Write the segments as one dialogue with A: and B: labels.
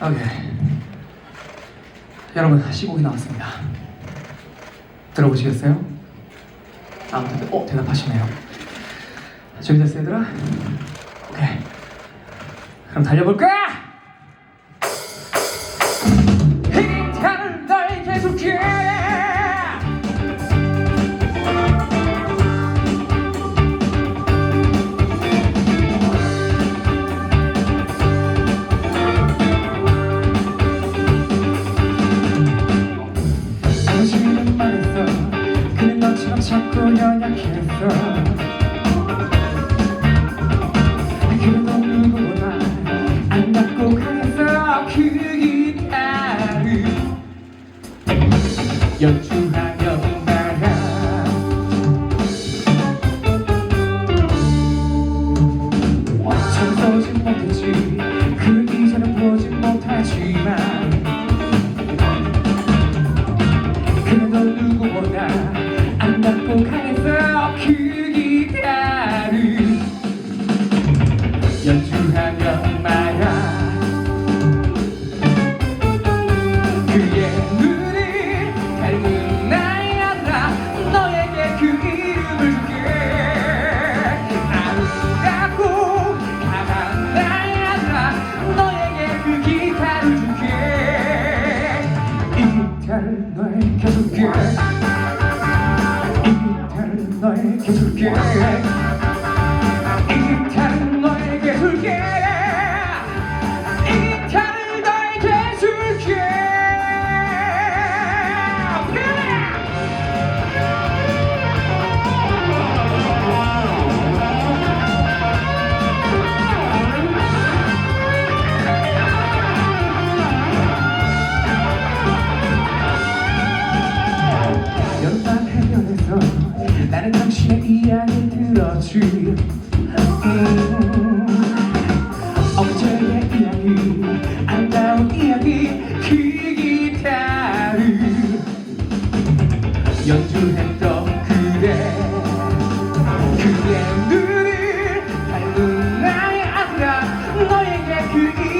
A: 오케이. 여러분, 시곡이 나왔습니다. 들어보시겠어요? 아무튼, 어, 대답하시네요. 준비됐어, 얘들아? 오케이. 그럼 달려볼까? 자꾸 연약했어 그래도 누구보다 안 닿고 강했어 그 기타를 기타를 너 연주했던 그대. 그의 눈을 닮은 나의 아들아 너에게 그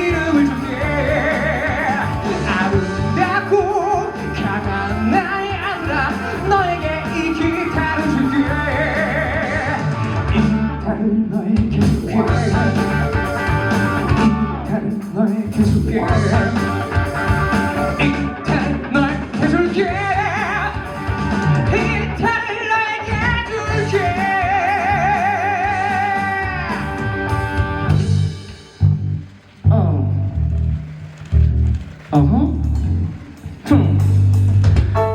A: 어허 퉁.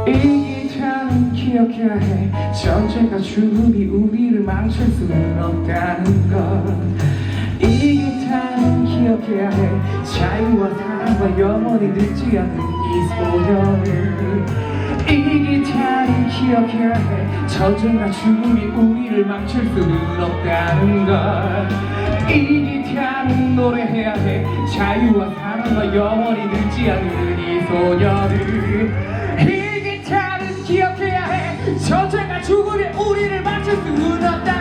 A: 이 기타는 기억해야 해. 전쟁과 죽음이 우리를 망칠 수는 없다는 것이 기타는 기억해야 해. 자유와 사랑과 영원히 늦지 않는 이 소녀를 이 기타는 기억해야 해. 전쟁과 죽음이 우리를 망칠 수는 없다는 것 이 기타는 노래해야 해 자유와 사랑과 영원히 늦지 않는 이 소녀를 이 기타는 기억해야 해. 전쟁과 죽음이 우리를 망칠 수는 없다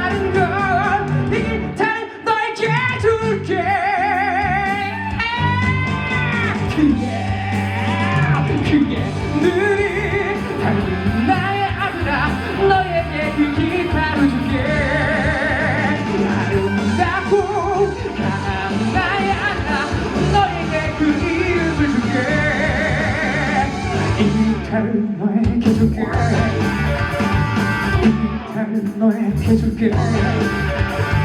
A: 너에게 줄게 이 기타를 너에게 줄게 이